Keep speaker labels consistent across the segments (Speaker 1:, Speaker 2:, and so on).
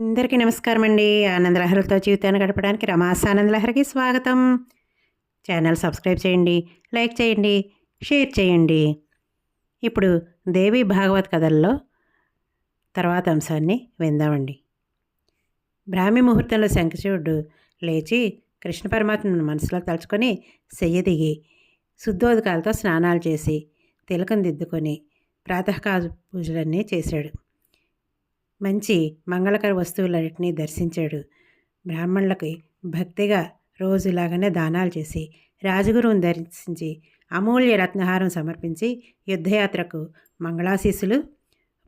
Speaker 1: అందరికీ నమస్కారం అండి ఆనందలహరితో జీవితాన్ని గడపడానికి రమాస్ ఆనందలహరికి స్వాగతం. ఛానల్ సబ్స్క్రైబ్ చేయండి లైక్ చేయండి షేర్ చేయండి. ఇప్పుడు దేవి భాగవత్ కథల్లో తర్వాత అంశాన్ని విందామండి. బ్రాహ్మి ముహూర్తంలో శంఖచూడు లేచి కృష్ణ పరమాత్మను మనసులో తలుచుకొని సెయ్య దిగి శుద్ధోదకాలతో స్నానాలు చేసి తిలకం దిద్దుకొని ప్రాతకాల పూజలన్నీ చేశాడు. మంచి మంగళకర వస్తువులన్నింటినీ దర్శించాడు. బ్రాహ్మణులకి భక్తిగా రోజులాగానే దానాలు చేసి రాజగురువుని దర్శించి అమూల్య రత్నహారం సమర్పించి యుద్ధయాత్రకు మంగళాశీస్సులు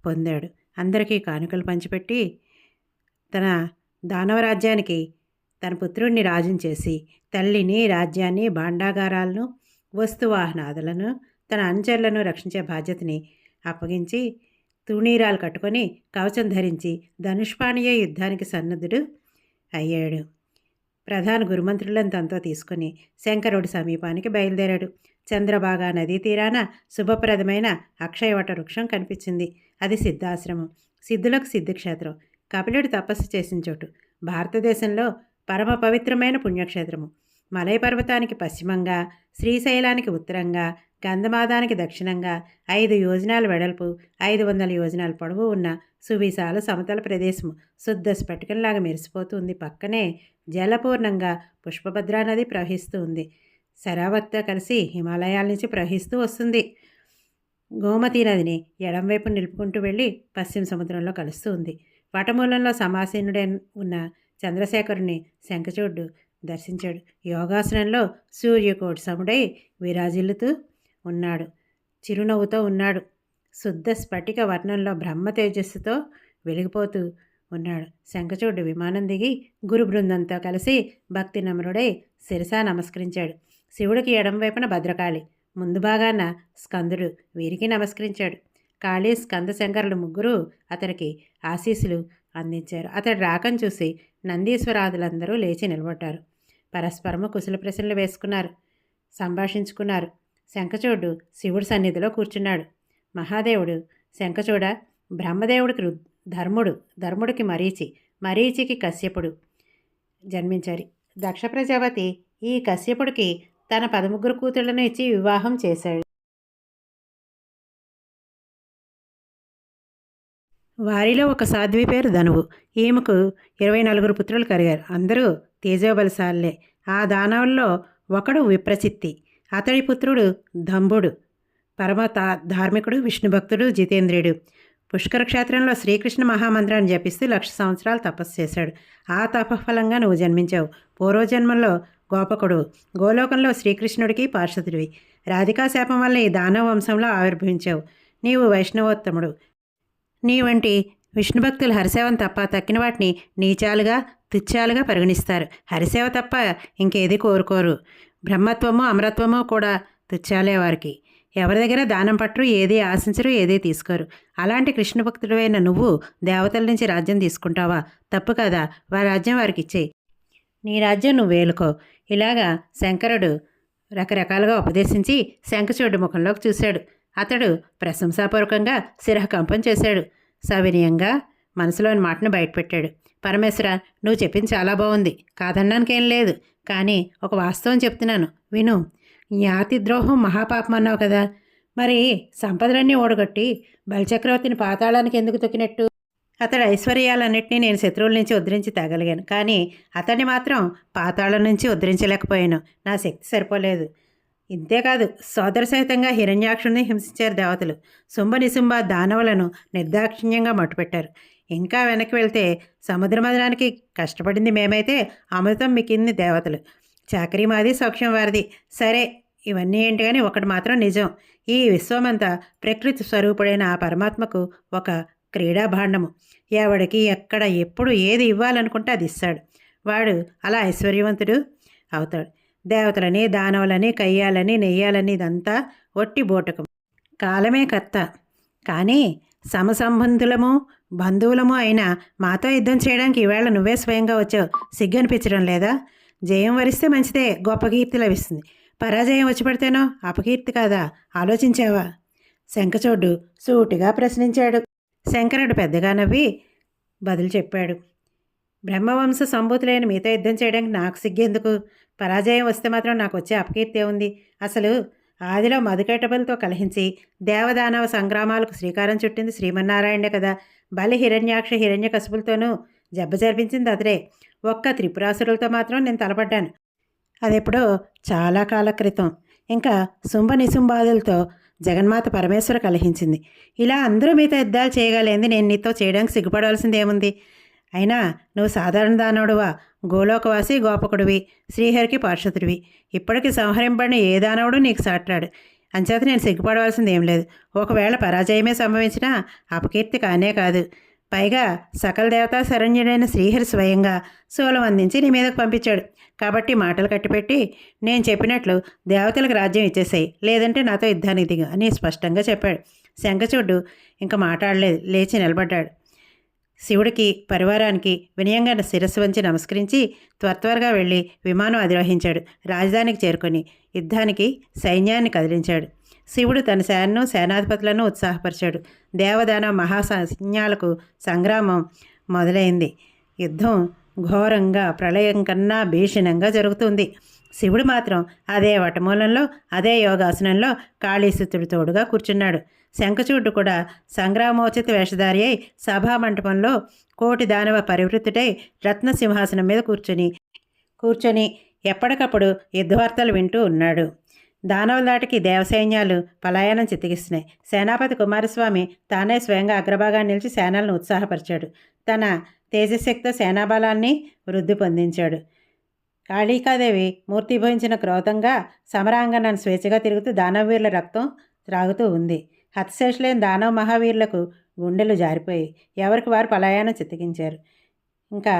Speaker 1: పొందాడు. అందరికీ కానుకలు పంచిపెట్టి తన దానవరాజ్యానికి తన పుత్రుడిని రాజుని చేసి తల్లిని రాజ్యాన్ని భాండాగారాలను వస్తువాహనాదులను తన అనుచరులను రక్షించే బాధ్యతని అప్పగించి తుణీరాలు కట్టుకొని కవచం ధరించి ధనుష్పాణీయ యుద్ధానికి సన్నద్ధుడు అయ్యాడు. ప్రధాన గురుమంత్రులను తనతో తీసుకుని శంకరుడి సమీపానికి బయలుదేరాడు. చంద్రబాగా నదీ తీరాన శుభప్రదమైన అక్షయవట వృక్షం కనిపించింది. అది సిద్ధాశ్రమం. సిద్ధులకు సిద్ధక్షేత్రం. కపిలుడు తపస్సు చేసిన చోటు. భారతదేశంలో పరమ పవిత్రమైన పుణ్యక్షేత్రము. మలయ పర్వతానికి పశ్చిమంగా శ్రీశైలానికి ఉత్తరంగా గంధమాదానికి దక్షిణంగా ఐదు యోజనాల వెడల్పు ఐదు వందల యోజనాల పొడవు ఉన్న సువిశాల సమతల ప్రదేశం శుద్ధ స్ఫటికంలాగా మెరిసిపోతుంది. పక్కనే జలపూర్ణంగా పుష్పభద్రా నది ప్రవహిస్తూ ఉంది. శరావత్తో కలిసి హిమాలయాల నుంచి ప్రవహిస్తూ వస్తుంది. గోమతి నదిని ఎడంవైపు నిలుపుకుంటూ వెళ్ళి పశ్చిమ సముద్రంలో కలుస్తూ ఉంది. వటమూలంలో సమాసీనుడే ఉన్న చంద్రశేఖరుని శంఖచూడ్డు దర్శించాడు. యోగాసనంలో సూర్యకోటి సముడై విరాజిల్లుతూ ఉన్నాడు. చిరునవ్వుతో ఉన్నాడు. శుద్ధ స్ఫటిక వర్ణంలో బ్రహ్మ తేజస్సుతో వెలిగిపోతూ ఉన్నాడు. శంఖచూడు విమానం దిగి గురు బృందంతో కలిసి భక్తి నమ్రుడై శిరసా నమస్కరించాడు. శివుడికి ఎడం వైపున భద్రకాళి ముందు భాగాన స్కందుడు వీరికి నమస్కరించాడు. కాళీ స్కంద శంకరులు ముగ్గురు అతనికి ఆశీస్సులు అందించారు. అతడు రాకం చూసి నందీశ్వరాదులందరూ లేచి నిలబడ్డారు. పరస్పరము కుశల ప్రశ్నలు వేసుకున్నారు. సంభాషించుకున్నారు. శంఖచూడు శివుడి సన్నిధిలో కూర్చున్నాడు. మహాదేవుడు శంఖచూడ బ్రహ్మదేవుడికి రు ధర్ముడు ధర్ముడికి మరీచి మరీచికి కశ్యపుడు జన్మించారు. దక్ష ప్రజాపతి ఈ కశ్యపుడికి తన పదముగ్గురు కూతుళ్ళను ఇచ్చి వివాహం చేశాడు. వారిలో ఒక సాధ్వి పేరు ధనువు. ఈమెకు ఇరవై నలుగురు పుత్రులు కలిగారు. అందరూ తేజోబలశాలే ఆ దానవుల్లో ఒకడు విప్రచిత్తి. అతడి పుత్రుడు దంభుడు పరమ ధార్మికుడు విష్ణుభక్తుడు జితేంద్రుడు పుష్కర క్షేత్రంలో శ్రీకృష్ణ మహామంత్రాన్ని జపిస్తూ లక్ష సంవత్సరాలు తపస్సు చేశాడు. ఆ తపఫలంగా నువ్వు జన్మించావు. పూర్వజన్మంలో గోపకుడు. గోలోకంలో శ్రీకృష్ణుడికి పార్షదుడివి. రాధికా శాపం వల్ల ఈ దానవ వంశంలో ఆవిర్భవించావు. నీవు వైష్ణవోత్తముడు. నీ వంటి విష్ణుభక్తులు హరిసేవం తప్ప తక్కిన వాటిని నీచాలుగా తుచ్చాలుగా పరిగణిస్తారు. హరిసేవ తప్ప ఇంకేది కోరుకోరు. బ్రహ్మత్వము అమరత్వము కూడా తుచ్చాలే వారికి. ఎవరి దగ్గర దానం పట్టరు ఏది ఆశించరు ఏదీ తీసుకోరు. అలాంటి కృష్ణ భక్తుడైన నువ్వు దేవతల నుంచి రాజ్యం తీసుకుంటావా? తప్పు కదా? వారి రాజ్యం వారికి ఇచ్చేయి. నీ రాజ్యం నువ్వు వేలుకో. ఇలాగా శంకరుడు రకరకాలుగా ఉపదేశించి శంఖచూడు ముఖంలోకి చూశాడు. అతడు ప్రశంసాపూర్వకంగా శిరహకంపం చేశాడు. సవినయంగా మనసులోని మాటను బయటపెట్టాడు. పరమేశ్వర నువ్వు చెప్పింది చాలా బాగుంది కాదన్నానికేం లేదు. కానీ ఒక వాస్తవం చెప్తున్నాను. విను. జ్ఞాతి ద్రోహం మహాపాపం అన్నావు కదా. మరి సంపదలన్నీ ఓడగొట్టి బలిచక్రవర్తిని పాతాళానికి ఎందుకు తొక్కినట్టు? అతడి ఐశ్వర్యాలన్నింటినీ నేను శత్రువుల నుంచి ఉద్ధరించి తగలిగాను. కానీ అతన్ని మాత్రం పాతాళం నుంచి ఉద్ధరించలేకపోయాను. నా శక్తి సరిపోలేదు. ఇంతేకాదు సోదర సహితంగా హిరణ్యాక్షుడిని హింసించారు దేవతలు. శుంభ నిశుంభ దానవులను నిర్దాక్షిణ్యంగా మట్టుపెట్టారు. ఇంకా వెనక్కి వెళ్తే సముద్ర మదనానికి కష్టపడింది మేమైతే అమృతం మికింది దేవతలు. చాకరీ మాది సౌక్ష్యం వారిది. సరే ఇవన్నీ ఏంటి కానీ ఒకటి మాత్రం నిజం. ఈ విశ్వమంతా ప్రకృతి స్వరూపుడైన ఆ పరమాత్మకు ఒక క్రీడాభాండము. ఎవడికి ఎక్కడ ఎప్పుడు ఏది ఇవ్వాలనుకుంటే అది ఇస్తాడు. వాడు అలా ఐశ్వర్యవంతుడు అవుతాడు. దేవతలని దానవులని కయ్యాలని నెయ్యాలని ఇదంతా ఒట్టి బోటకం. కాలమే కర్త. కానీ సమసంబంధులము బంధువులము అయినా మాతో యుద్ధం చేయడానికి ఈవేళ నువ్వే స్వయంగా వచ్చావు. సిగ్గనిపించడం లేదా? జయం వరిస్తే మంచిదే. గొప్ప కీర్తి లభిస్తుంది. పరాజయం వచ్చి పడితేనో అపకీర్తి కాదా? ఆలోచించావా? శంఖచోడు సూటిగా ప్రశ్నించాడు. శంకరుడు పెద్దగా నవ్వి బదులు చెప్పాడు. బ్రహ్మవంశ సంభూతులైన మీతో యుద్ధం చేయడానికి నాకు సిగ్గెందుకు? పరాజయం వస్తే మాత్రం నాకు వచ్చే అపకీర్తి ఉంది. అసలు ఆదిలో మధుకేటబులతో కలిహించి దేవదానవ సంగ్రామాలకు శ్రీకారం చుట్టింది శ్రీమన్నారాయణే కదా. బలి హిరణ్యాక్ష హిరణ్య కసుపులతోనూ జబ్బ జరిపించింది అతడే. ఒక్క త్రిపురాసురులతో మాత్రం నేను తలపడ్డాను. అదెప్పుడో చాలా కాల క్రితం. ఇంకా శుంభ నిశుంభాదులతో జగన్మాత పరమేశ్వర కలిహించింది. ఇలా అందరూ మీతో యుద్ధాలు చేయగలేంది నేను నీతో చేయడానికి సిగ్గుపడవలసింది ఏముంది అయినా నువ్వు సాధారణ దానవుడువా? గోలోకవాసి గోపకుడివి శ్రీహరికి పార్షదుడివి. ఇప్పటికి సంహరింపడిన ఏ దానవుడు నీకు సాట్లాడు. అంచేత నేను సిగ్గుపడవలసింది ఏం లేదు. ఒకవేళ పరాజయమే సంభవించినా అపకీర్తి కానే కాదు. పైగా సకల దేవతా శరణ్యుడైన శ్రీహరి స్వయంగా సోలం అందించి నీ మీదకు పంపించాడు. కాబట్టి మాటలు కట్టిపెట్టి నేను చెప్పినట్లు దేవతలకు రాజ్యం ఇచ్చేసాయి. లేదంటే నాతో యుద్ధానికి దిగు అని స్పష్టంగా చెప్పాడు. శంఖచూడ్డు ఇంకా మాట్లాడలేదు. లేచి నిలబడ్డాడు. శివుడికి పరివారానికి వినయంగా శిరస్సు వంచి నమస్కరించి త్వరత్వరగా వెళ్ళి విమానం అధిరోహించాడు. రాజధానికి చేరుకొని యుద్ధానికి సైన్యాన్ని కదిలించాడు. శివుడు తన సేనను సేనాధిపతులను ఉత్సాహపరిచాడు. దేవదాన మహాసైన్యాలకు సంగ్రామం మొదలైంది. యుద్ధం ఘోరంగా ప్రళయం కన్నా భీషణంగా జరుగుతుంది. శివుడు మాత్రం అదే వటమూలంలో అదే యోగాసనంలో కాళీసుతుడు తోడుగా కూర్చున్నాడు. శంఖచూడు కూడా సంగ్రామోచిత వేషధారి అయి సభామంటపంలో కోటి దానవ పరివృత్తుడై రత్నసింహాసనం మీద కూర్చొని కూర్చొని ఎప్పటికప్పుడు యుద్ధవార్తలు వింటూ ఉన్నాడు. దానవ దాటికి దేవసైన్యాలు పలాయనం చిత్తగిస్తున్నాయి సేనాపతి కుమారస్వామి తానే స్వయంగా అగ్రభాగాన్ని నిలిచి సేనలను ఉత్సాహపరిచాడు. తన తేజశక్తితో సేనాబలాన్ని వృద్ధి పొందించాడు. కాళికాదేవి మూర్తిభవించిన క్రోధంగా సమరాంగణను స్వేచ్ఛగా తిరుగుతూ దానవీరుల రక్తం త్రాగుతూ ఉంది. హతశేషులైన దానవ మహావీరులకు గుండెలు జారిపోయి ఎవరికి వారు పలాయానం చిత్తగించారు ఇంకా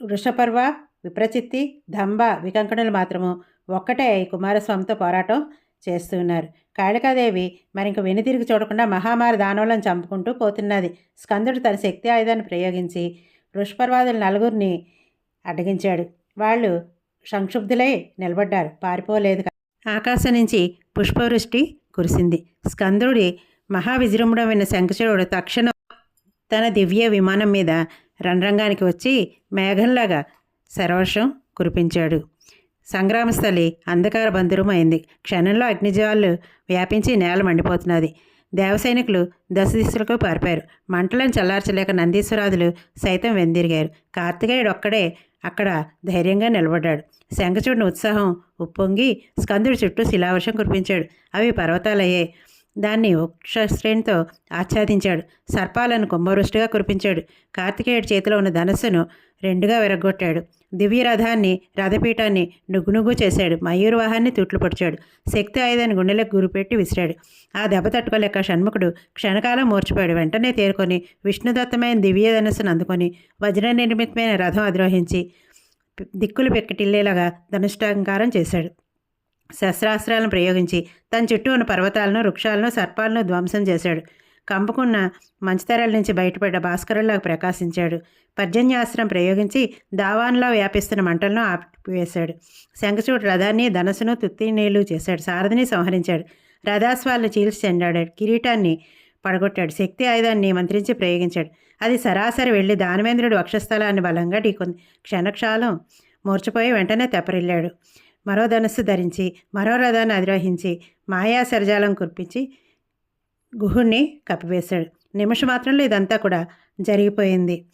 Speaker 1: వృషపర్వ విప్రచిత్తి దంబ వికంకణులు మాత్రము ఒక్కటే కుమారస్వామితో పోరాటం చేస్తున్నారు కాళికాదేవి మరింక వెనుతిరిగి చూడకుండా మహామారి దానవులను చంపుకుంటూ పోతున్నది. స్కందుడు తన శక్తి ఆయుధాన్ని ప్రయోగించి వృషపర్వాదుల నలుగురిని అడ్డగించాడు. వాళ్ళు సంక్షుబ్ధులై నిలబడ్డారు. పారిపోలేదు ఆకాశం నుంచి పుష్పవృష్టి కురిసింది. స్కందుడి మహావిజృంభడం విన్న శంఖచూడు తక్షణం తన దివ్య విమానం మీద రణరంగానికి వచ్చి మేఘంలాగా సర్వర్షం కురిపించాడు. సంగ్రామస్థలి అంధకార బంధురమైంది. క్షణంలో అగ్నిజ్వాలు వ్యాపించి నేల మండిపోతున్నది. దేవసైనికులు దశ దిశలకు పారిపోయారు. మంటలను చల్లార్చలేక నందీశ్వరాదులు సైతం వెందిరిగారు. కార్తికేయుడు ఒక్కడే అక్కడ ధైర్యంగా నిలబడ్డాడు. శంఖచూడిని ఉత్సాహం ఉప్పొంగి స్కందుడి చుట్టూ శిలావర్షం కురిపించాడు. అవి పర్వతాలయ్యాయి. దాన్ని వృక్షశ్రేణితో ఆచ్ఛాదించాడు. సర్పాలను కుంభవృష్టిగా కురిపించాడు. కార్తికేయుడి చేతిలో ఉన్న ధనస్సును రెండుగా విరగొట్టాడు దివ్యరథాన్ని రథపీఠాన్ని నుగ్గునుగ్గు చేశాడు. మయూరవాహాన్ని తూట్లు పొడిచాడు శక్తి ఆయుధాన్ని గుండెలకు గురిపెట్టి విసిరాడు. ఆ దెబ్బ తట్టుకోలేక షణ్ముఖుడు క్షణకాలం మూర్చిపోయాడు వెంటనే తేరుకొని విష్ణుదత్తమైన దివ్య ధనస్సును అందుకొని వజ్ర నిర్మితమైన రథం అధిరోహించి దిక్కులు పెక్కిటిల్లేలాగా ధనుష్టాంకారం చేశాడు. శస్త్రాస్త్రాలను ప్రయోగించి తన చుట్టూ ఉన్న పర్వతాలను వృక్షాలను సర్పాలను ధ్వంసం చేశాడు. కంపుకున్న మంచితెరల నుంచి బయటపడ్డ భాస్కరుల్లాగా ప్రకాశించాడు. పర్జన్యాస్త్రం ప్రయోగించి దావాన్లో వ్యాపిస్తున్న మంటలను ఆపివేశాడు. శంఖచూడు రథాన్ని ధనసును తుత్తినీళ్ళు చేశాడు. సారథిని సంహరించాడు. రథాస్వాలను చీల్చి చెండాడాడు. కిరీటాన్ని పడగొట్టాడు. శక్తి ఆయుధాన్ని మంత్రించి ప్రయోగించాడు. అది సరాసరి వెళ్ళి దానవేంద్రుడు వక్షస్థలాన్ని బలంగా ఢీకొంది. క్షణక్షాలం మూర్చిపోయి వెంటనే తెప్పరిల్లాడు. మరో ధనస్సు ధరించి మరో రథాన్ని అధిరోహించి మాయా సరజాలం కురిపించి గుహుణ్ణి కప్పివేశాడు. నిమిషం మాత్రంలో ఇదంతా కూడా జరిగిపోయింది.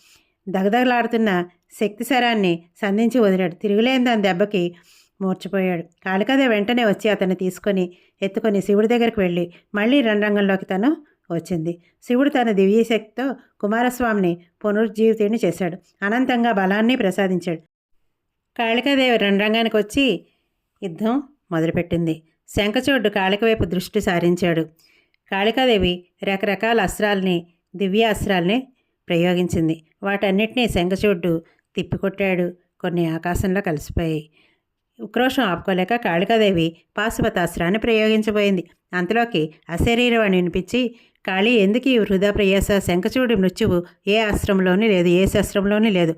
Speaker 1: దగదగలాడుతున్న శక్తిశరాన్ని సంధించి వదిలాడు. తిరుగులేని దాని దెబ్బకి మూర్చిపోయాడు. కాళికాదే వెంటనే వచ్చి అతన్ని తీసుకొని ఎత్తుకొని శివుడి దగ్గరికి వెళ్ళి మళ్ళీ రణరంగంలోకి తను వచ్చింది. శివుడు తన దివ్యశక్తితో కుమారస్వామిని పునరుజ్జీవితుడిని చేశాడు. అనంతంగా బలాన్ని ప్రసాదించాడు. కాళికాదేవి రణరంగానికి వచ్చి యుద్ధం మొదలుపెట్టింది. శంఖచూడు కాళిక వైపు దృష్టి సారించాడు. కాళికాదేవి రకరకాల అస్త్రాల్ని దివ్య అస్త్రాల్ని ప్రయోగించింది. వాటన్నిటినీ శంఖచూడ్డు తిప్పికొట్టాడు. కొన్ని ఆకాశంలో కలిసిపోయాయి. ఉక్రోషం ఆపుకోలేక కాళికాదేవి పాశుపతాస్త్రాన్ని ప్రయోగించబోయింది. అంతలోకి అశరీరవాణి వినిపించి కాళీ ఎందుకు ఈ వృధా ప్రయాస శంఖచూడి మృత్యువు ఏ అస్త్రంలోని లేదు ఏ శస్త్రంలోని లేదు.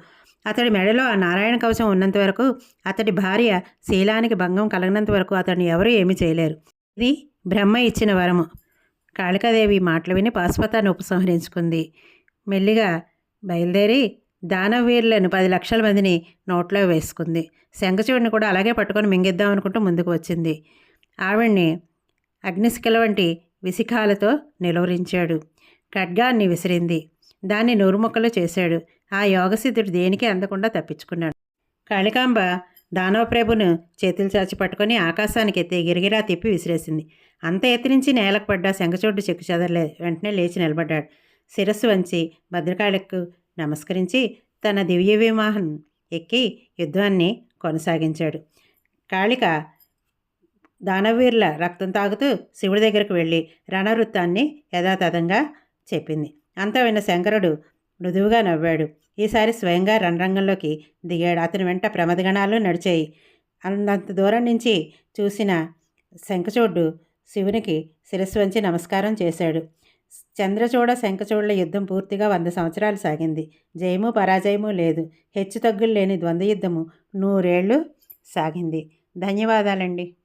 Speaker 1: అతడి మెడలో ఆ నారాయణ కవచం ఉన్నంత వరకు అతడి భార్య శీలానికి భంగం కలగనంత వరకు అతడిని ఎవరూ ఏమీ చేయలేరు. ఇది బ్రహ్మ ఇచ్చిన వరము. కాళికాదేవి మాటలు విని పాశుపతాన్ని ఉపసంహరించుకుంది. మెల్లిగా బయలుదేరి దానవీరులను పది లక్షల మందిని నోట్లో వేసుకుంది. శంఖచూడిని కూడా అలాగే పట్టుకొని మింగిద్దాం అనుకుంటూ ముందుకు వచ్చింది. ఆవిడ్ని అగ్నిశిఖల వంటి విశిఖాలతో నిలువరించాడు. ఖడ్గాన్ని విసిరింది. దాన్ని నూరుముక్కలు చేశాడు. ఆ యోగసిద్ధుడు దేనికి అందకుండా తప్పించుకున్నాడు. కాళికాంబ దానవప్రభును చేతులు చాచి పట్టుకొని ఆకాశానికి ఎత్తి గిరిగిరా తిప్పి విసిరేసింది. అంత ఎత్తి నుంచి నేలకు పడ్డా శంఖచోడ్డు చెక్కు చెదరలేదు వెంటనే లేచి నిలబడ్డాడు. శిరస్సు వంచి భద్రకాళికు నమస్కరించి తన దివ్య వివాహం ఎక్కి యుద్ధాన్ని కొనసాగించాడు. కాళిక దానవీరుల రక్తం తాగుతూ శివుడి దగ్గరకు వెళ్ళి రణవృత్తాన్ని యథాతథంగా చెప్పింది. అంతా విన్న శంకరుడు మృదువుగా నవ్వాడు. ఈసారి స్వయంగా రణరంగంలోకి దిగాడు. అతని వెంట ప్రమదగణాలు నడిచాయి. అంత దూరం నుంచి చూసిన శంఖచూడు శివునికి శిరస్సు వంచి నమస్కారం చేశాడు. చంద్రచూడ శంఖచూడుల యుద్ధం పూర్తిగా వంద సంవత్సరాలు సాగింది. జయము పరాజయము లేదు. హెచ్చు తగ్గులు లేని ద్వంద్వ యుద్ధము నూరేళ్ళు సాగింది. ధన్యవాదాలండి.